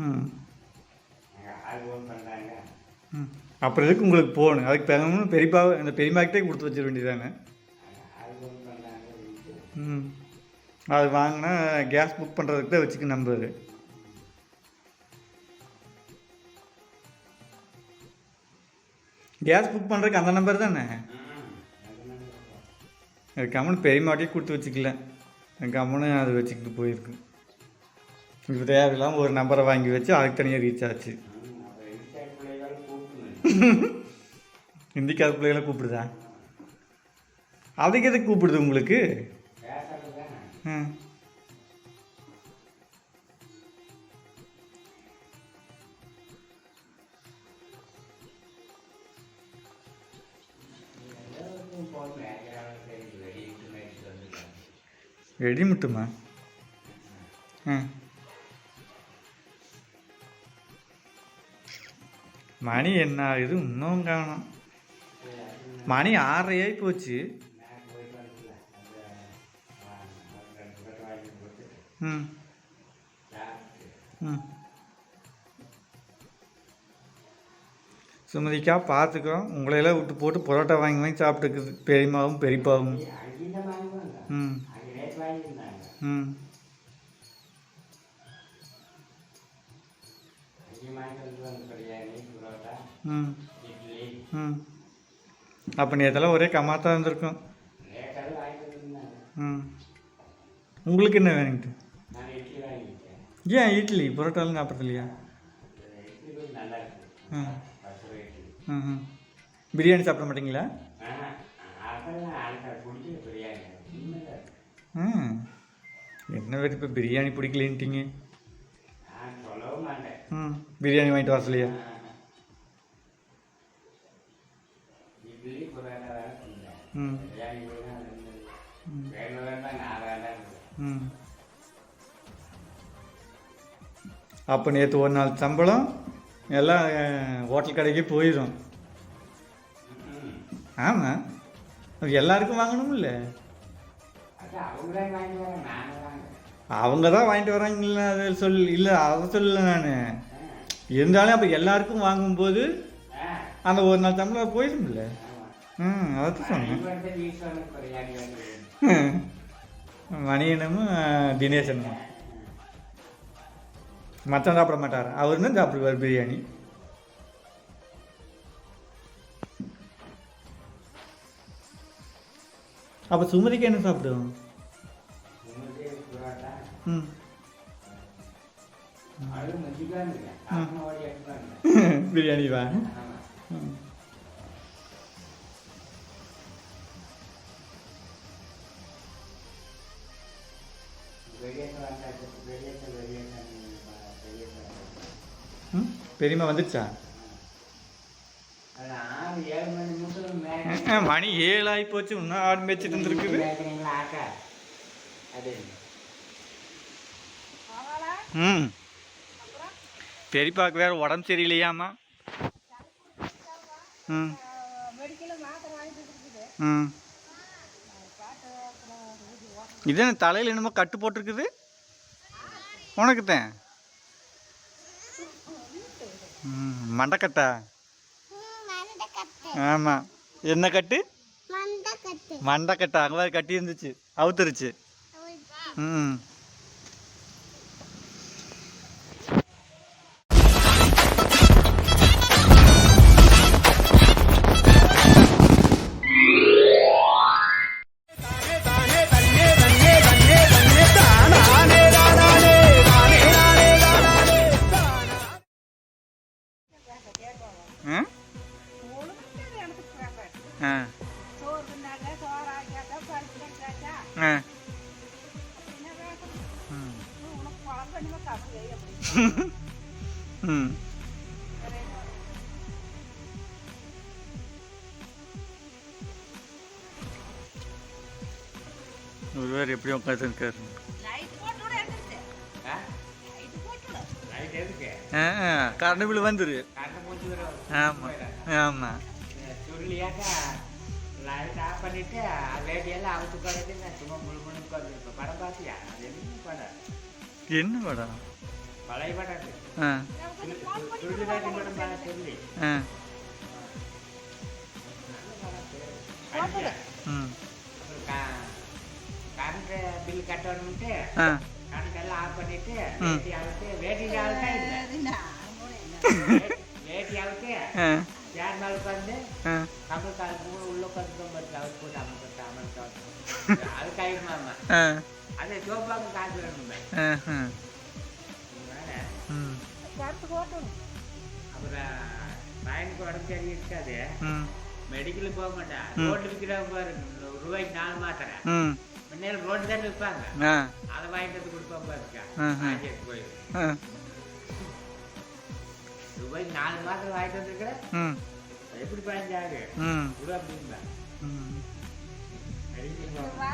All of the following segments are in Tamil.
ம். ம் அப்புறம் எதுக்கு உங்களுக்கு போகணும்? அதுக்கு பெருமாள் பெரியப்பா அந்த பெரியமாக்கிட்டே கொடுத்து வச்சிட வேண்டியதானே ம். அது வாங்கினா கேஸ் புக் பண்ணுறதுக்கு தான் வச்சுக்க நம்பரு கேஸ் புக் பண்ணுறதுக்கு அந்த நம்பர் தானே? அது பெரியமாட்டே கொடுத்து வச்சுக்கல. கம்மனு அது வச்சுக்கிட்டு போயிருக்கு. இப்போ தேவையில்லாமல் ஒரு நம்பரை வாங்கி வச்சு அதுக்கு தனியாக ரீச் ஆச்சு. அப்புறம் ஹிந்திக்கார பிள்ளைகளை கூப்பிடுதா? அதுக்கு எதுக்கு கூப்பிடுது உங்களுக்கு? பேசுறது ஆ ம். மணி என்ன ஆகுது? இன்னும் காணும். மணி ஆறரையாகி போச்சு. ம். ம். சுமதிக்கா பார்த்துக்கோ. உங்களையெல்லாம் விட்டு போட்டு பரோட்டா வாங்கி வாங்கி சாப்பிட்டுக்குது. பெரியமாவும் பெரியப்பாவும். ம். ம். அப்போ நீ இதெல்லாம் ஒரே கமாக இருந்திருக்கும். ம். உங்களுக்கு என்ன வேணுங்கிட்டு ஏன் இட்லி? புரோட்டாலாம் சாப்பிட்றதில்லையா? ம். ம் பிரியாணி சாப்பிட மாட்டீங்களா? ம். என்ன பேர் இப்போ பிரியாணி பிடிக்கலன்ட்டிங்க? ம். பிரியாணி வாங்கிட்டு வர ஆ. இட்லி புரோட்டா வேலை செஞ்சேன் ம் பிரியாணி கூட நான் இருந்தது. வேணும் வேண்டாம் நான் வேண்டாம் ம் அப்போ நேற்று ஒரு நாள் சம்பளம் எல்லாம் ஹோட்டல் கடைக்கு போயிடும் ஆமாம் அது எல்லாருக்கும் வாங்கணும்ல அவங்க தான் வாங்கிட்டு வராங்கல்ல அது சொல் இல்லை அதை சொல்லல நான் இருந்தாலும் அப்போ எல்லாருக்கும் வாங்கும்போது அந்த ஒரு நாள் சம்பளம் போயிடும்ல ம் அதான் சொன்னேன் மணியனும் தினேசனும் மற்ற சாப்பிட மாட்டார் அவர் தான் சாப்பிடுவார் பிரியாணி அப்போ சுமதிக்கு என்ன சாப்பிடுவோம் ம் பிரியாணி வா ம்? பெரியம்மா வந்துடுச்சா மணி ஏழு ஆகி போச்சு இன்னும் ஆடு மேய்ச்சிட்டு இருந்திருக்குது. ம். பெரியப்பாவுக்கு வேற உடம்பு சரியில்லையாம்மா ம். ம். இது என்ன தலையில் என்னமோ கட்டு போட்டிருக்குது? உனக்கு தான் மண்டக்கட்டா. ஆமாம் என்ன கட்டு? மண்டக்கட்டா. அங்கே கட்டி இருந்துச்சு அவுத்துருச்சு. ம். ஒருவர் எப்படி உட்காந்துருக்காரு கரண்ட் பில் வந்துரு. ஆமாம் ஆமாம் சுருளியாக்கா லைட் ஆஃப் பண்ணிட்டு வேடியெல்லாம் அவுத்து படுத்து நான் சும்மா முழு முழு உட்காந்துருப்பேன் படம் பார்த்தியா? அது என்ன படம்? என்ன படம்? பழைய படம் சுருளிதாட்டி படம் பார்க்க சொல்லி. கரண்ட் பில் கட்டணும்ட்டு ஆ. கரண்ட் எல்லாம் ஆஃப் பண்ணிட்டு. வேட்டி வேட்டி இல்லை. ஆ. சேர் மேல உட்காந்து காலுக்கு உள்ள உட்காந்து அவுத்து போட்டு அமல் போட்டு அது கைமாமா அது சோப்பாக்கு காசு வேணும் அப்புறம் பையனுக்கு உடம்பு சரி இருக்காது. மெடிக்கலுக்கு போக மாட்டான். ரோட்டு விற்கிறவங்க பாரு ரூபாய்க்கு நாலு மாத்திரை. முன்னாடி ரோட்டு தான் விற்பாங்க. அதை வாங்கிட்டு கொடுப்பாங்க பாருக்கா ஆஹா. ரூபாய்க்கு நாலு மாத்திரை வாங்கிட்டு வந்துருக்கிற? ம். எப்படி மெடிக்கல் போக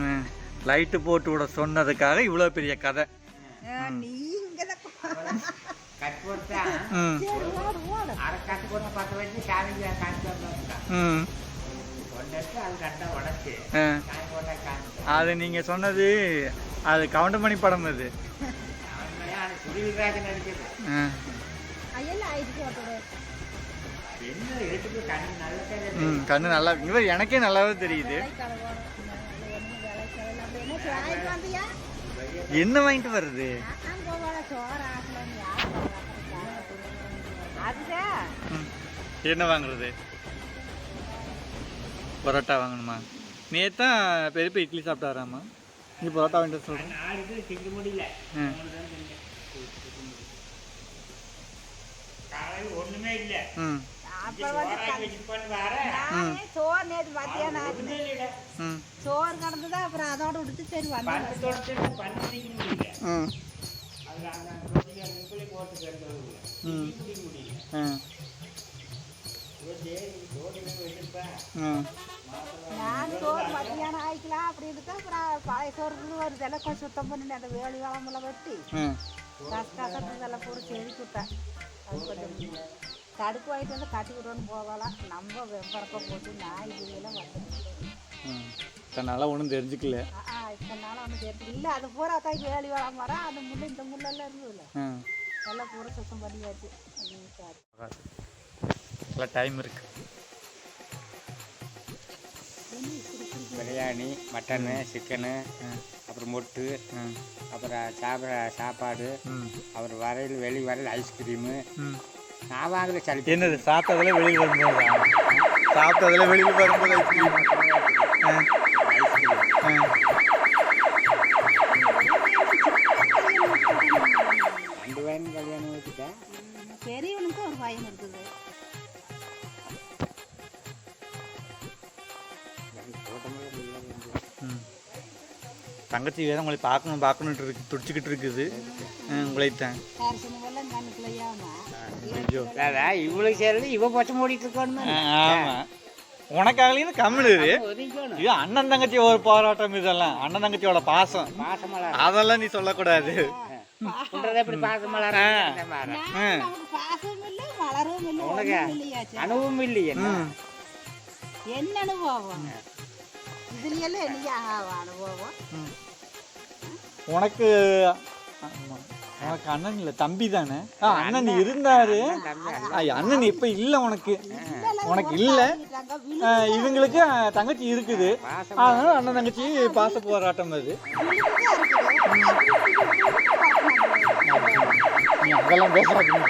ம். லைட்டு போட்டு விட சொன்னதுக்காக இவ்வளோ பெரிய கதை. கட் போட்டா அரை போட்டு பத்து எடுத்து அது நீங்கள் சொன்னது அது கவுண்டமணி படம் அது. கண்ணு நல்ல ம் கண்ணு நல்லா இவர் எனக்கே நல்லாவே தெரியுது என்ன வாங்கிட்டு வருது. என்ன வாங்குறது பரோட்டா வாங்கணுமா நேத்தான் பெரியப்பா இட்லி சாப்பிட்டாராமா நீ பரோட்டா வாங்கிட்டு சொல்கிறேன் முடியல ம். மூணு தான் தின்னேன். காலையில ஒண்ணுமே இல்ல. ம். இங்க சோறாக்கி வச்சுட்டு போன்னு வாரேன். சோறு நேற்று மத்தியானம். ம். சோறு கிடந்ததா அப்புறம் அதோட விடுத்து சரி நான் சோறு மத்தியானம் ஆயிக்கலாம் அப்படின்னு தான் அப்புறம் பழைய சோறு ஒரு இதெல்லாம் கொஞ்சம் சுத்தம் பண்ணி அந்த வேலி வளமெல்லாம் வெட்டி. ம். கச கசத்து இதெல்லாம் பூரா செதுக்கி விட்டேன். அது கொஞ்சம் தடுப்பு வாங்கிட்டு வந்து கட்டி விடுவோன்னு போகலாம். நம்ம வெம்பரப்ப போட்டு நாய் இதெல்லாம் வந்து ம். தன்னால் ஒன்றும் தெரிஞ்சுக்கல. ஆ இத்தனை நாள் ஒன்று தெரியும் இல்லை அது பூரா தான் வேலி வளம் மரம் அந்த முள்ளு இந்த முள்ளெல்லாம் இருந்ததுல்ல ம் எல்லாம் பூரா சுத்தம் பண்ணியாச்சு. நல்லா டைம் இருக்கு. பிரியாணி மட்டனு சிக்கனு அப்புறம் மொட்டு அப்புறம் சாப்பிட்ற சாப்பாடு ம் அப்புறம் வரையில் வெளி வரையில் ஐஸ்கிரீமு ம் நான் வாங்கல சளி என்னது சாப்பிட்டதுல வெளியில் வரும்போது? சாப்பிட்டதுல வெளியில் வரும்போது ஐஸ்கிரீம் தங்கச்சி வேற உங்களை பார்க்கணும் பார்க்கணுன்ட்டு இருக்கு துடிச்சிக்கிட்டு இருக்குது. உங்களைத்தான். கரிசனமெல்லாம் கண்ணுக்குள்ளையாமா ஐயோ. அதான் இவளுக்கு சரி இவ பச்சை மூடிட்டு இருக்கணுமே ஆமா. உனக்காகலையும் கம்முனு இது அண்ணன் தங்கச்சி ஒரு போராட்டம் இதெல்லாம். அண்ணன் தங்கச்சியோட பாசம். அதெல்லாம் நீ சொல்லக்கூடாது. அனுபவம் இல்லையே என்ன? அனுபவம் அனுபவம். உனக்கு. உனக்கு அண்ணன் இல்லை தம்பி தானே ஆ அண்ணன் இருந்தாரு அண்ணன் இப்ப இல்ல உனக்கு உனக்கு இல்ல இவங்களுக்கு தங்கச்சி இருக்குது அதனால அண்ணன் தங்கச்சி பாச போராட்டம் அது நீ அதெல்லாம் பேசாதீங்க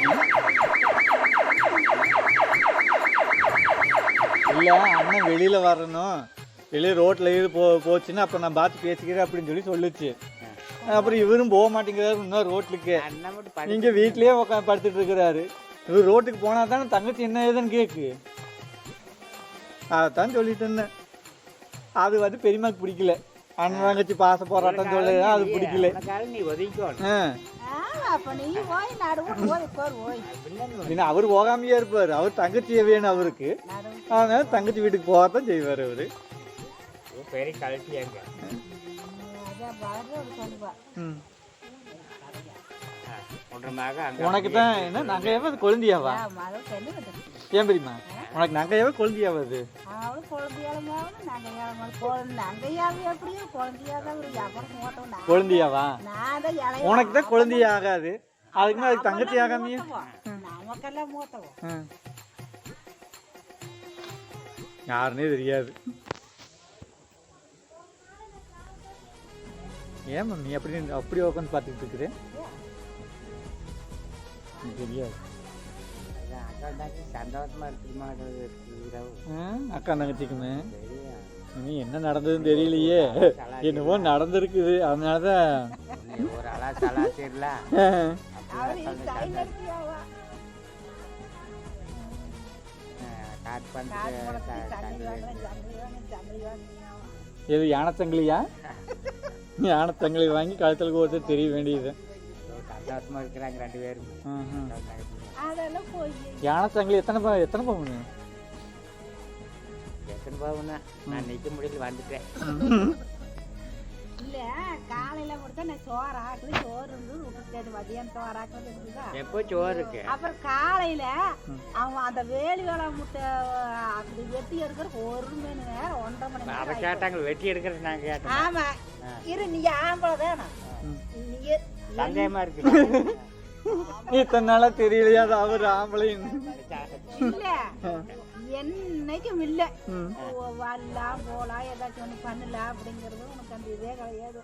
இல்ல அண்ணன் வெளியில வரணும் வெளியே ரோட்ல இது போ போச்சுன்னா அப்ப நான் பார்த்து பேசிக்கிறேன் அப்படின்னு சொல்லி சொல்லுச்சு. அப்புறம் இவரும் போக மாட்டேங்கிறாரு இன்னும் ரோட்லுக்கு. அண்ணன் மட்டும் படி நீங்க வீட்லயே உட்காந்து படுத்துட்டு இருக்கிறாரு. இவர் ரோட்டுக்கு போனா தானே தங்கச்சி என்ன ஏதுன்னு கேக்கு. அதான் சொல்லிட்டு இருந்தேன். அது வந்து பெரியமாக்கு பிடிக்கல. அண்ணன் தங்கச்சி பாச போராட்டம் சொல்லி அது பிடிக்கல. பின்ன அவர் போகாமையே இருப்பாரு. அவர் தங்கச்சியை வேணும் அவருக்கு. அதனால தங்கச்சி வீட்டுக்கு போகத்தான் செய்வார் அவரு. பெரிய கழட்டியாங்க உனக்கு தான் என்ன? நகையாவா அது கொழுந்தியாவா ஏன் பெரியமா உனக்கு நகையாவா கொழுந்தியாவா அது? குழந்தையாவா? உனக்கு தான் குழந்தையே ஆகாது. அதுக்குன்னு அதுக்கு தங்கச்சி ஆகாமையே. யாருன்னே தெரியாது. ஏன் மம்மி அப்படி அப்படி உட்காந்து பார்த்துக்கிட்டு இருக்குது. தெரியாது சந்தோஷமா ஆ, அக்கா தங்கச்சிக்குமே. இனி என்ன நடந்ததுன்னு தெரியலையே. என்னவோ நடந்திருக்குது. அதனால தான் நீ ஒரு அலா சலாச்சிடல அவர் சைலன்ஸியாவா காட் யானைச்சங்கிலி வாங்கி கழுத்தில் கோர்த்து தெரிய வேண்டியது. சந்தோஷமா இருக்கிறாங்க ரெண்டு பேரும். ம்ஹும். அதெல்லாம் போய் யானைச்சங்கிலி எத்தனை பா எத்தனை பவுன்? எத்தனை பாவுன்னா நான் நிற்க முடியல வந்துட்டேன். இல்ல காலையில முடிச்சா நான் சோறு ஆக்குது சோறு இருந்து விட்டுட்டேன் மதியானம் சோறு ஆக்குறது இருக்குதா? எப்போ சோறு இருக்கு? அப்புறம் காலையில அவன் அந்த வேலி வேலை முட்டை அப்படி வெட்டி எடுக்கிற ஒரு மணி நேரம் ஒன்றரை மணி நேரம் அதை. கேட்டாங்க வெட்டி எடுக்கிறது நான் கேட்டேன். ஆமா. இரு நீ ஆம்பளை வேணும். நீ சந்தேகமா இருக்கு. இத்தனை நாளா தெரியலையா அவர் ஆம்பளைன்னு. இல்ல என்னைக்கும் இல்ல. வரலாம் போலாம் ஏதாச்சும் ஒண்ணு பண்ணலாம் அப்படிங்கிறது உனக்கு அந்த இதே கிடையாது.